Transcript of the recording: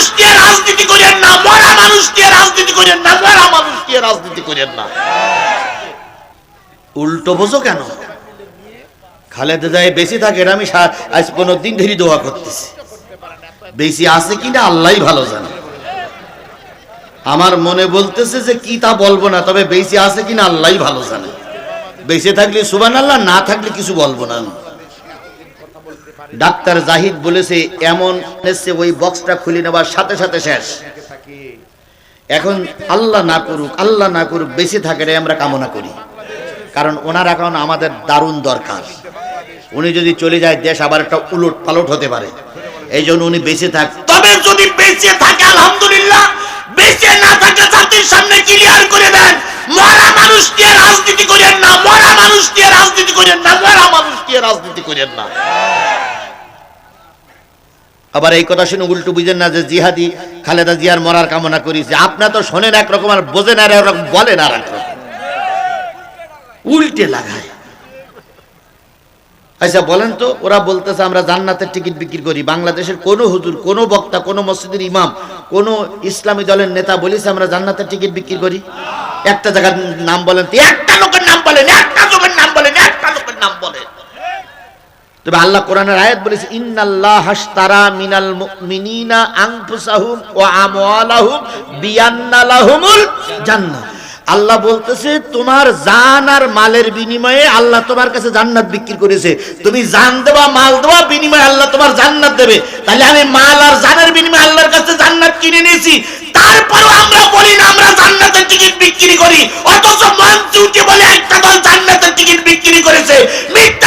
মানুষ রাজনীতি করেন না মানুষ রাজনীতি করেন না মানুষ রাজনীতি করেন না। উল্টো বোঝো কেন? খালেদা বেশি থাকে আমি আজ পনেরো দিন ধরে দোয়া করতেছি। বেশি আছে কিনা আল্লাহ ভালো জানে। আমার মনে বলতেছে যে কি তা বলব না, তবে বেশি আছে কিনা আল্লাহ ভালো জানে। বেঁচে থাকলে সুবান আল্লাহ না থাকলে কিছু বলব না আমি। ডাক্তার জাহিদ বলেছে, এমন এসছে ওই বক্সটা খুলে নেবার সাথে সাথে শেষ। এখন আল্লাহ না করুক, আল্লাহ না করুক, বেঁচে থাকে রে আমরা কামনা করি। কারণ ওনার এখন আমাদের দারুণ দরকার। উনি যদি চলে যায়, দেশ আবার একটা উলট পালট হতে পারে। এই জন্য উনি বেঁচে থাক। তবে যদি বেঁচে থাকে, আলহামদুলিল্লাহ, বেঁচে না থাকে জাতির সামনে ক্লিয়ার করে দেন। মরা মানুষ দিয়ে রাজনীতি করেন না, মরা মানুষ দিয়ে রাজনীতি করেন না, মরা মানুষ দিয়ে রাজনীতি করেন না। আবার এই কথা শুনে উল্টো বুঝেন না যে জিহাদি খালেদা জিয়ার মরার কামনা করি যে আপনার তো শোনেন একরকম আর বোঝেন আর একরকম, বলেন আর একরকম। উল্টে লাগায়। আচ্ছা বলেন তো, ওরা বলতেছে আমরা জান্নাতের টিকিট বিক্রি করি। বাংলাদেশের কোনো হুজুর, কোনো বক্তা, কোনো মসজিদের ইমাম, কোনো ইসলামী দলের নেতা বলেছে আমরা জান্নাতের টিকিট বিক্রি করি? একটা জায়গার নাম বলেন একটা লোকের নাম বলেন একটা লোকের নাম বলেন একটা লোকের নাম বলেন তবে আল্লাহ কোরআনের আয়াত বলেছে, ইন্নাল্লাহ হাশতারা মিনাল মুমিনিনা আনফুসাহুম ওয়া আমওয়ালাহুম বিয়ান্না লাহুমুল জান্নাহ। আল্লাহ বলতেছে, তোমার জান আর মালের বিনিময়ে আল্লাহ তোমার কাছে জান্নাত বিক্রি করেছে। তুমি জান দেবা, মাল দেবা, বিনিময়ে আল্লাহ তোমার জান্নাত দেবে। তাহলে আমি মাল আর জানের বিনিময়ে আল্লাহর কাছে জান্নাত কিনে নিয়েছি। তারপরও আমরা বলি না, আমরা জান্নাতের টিকিট বিক্রি করি। অথচ মঞ্চে উঠে বলে একটা দল জান্নাতের টিকিট বিক্রি করেছে। মিথ্যা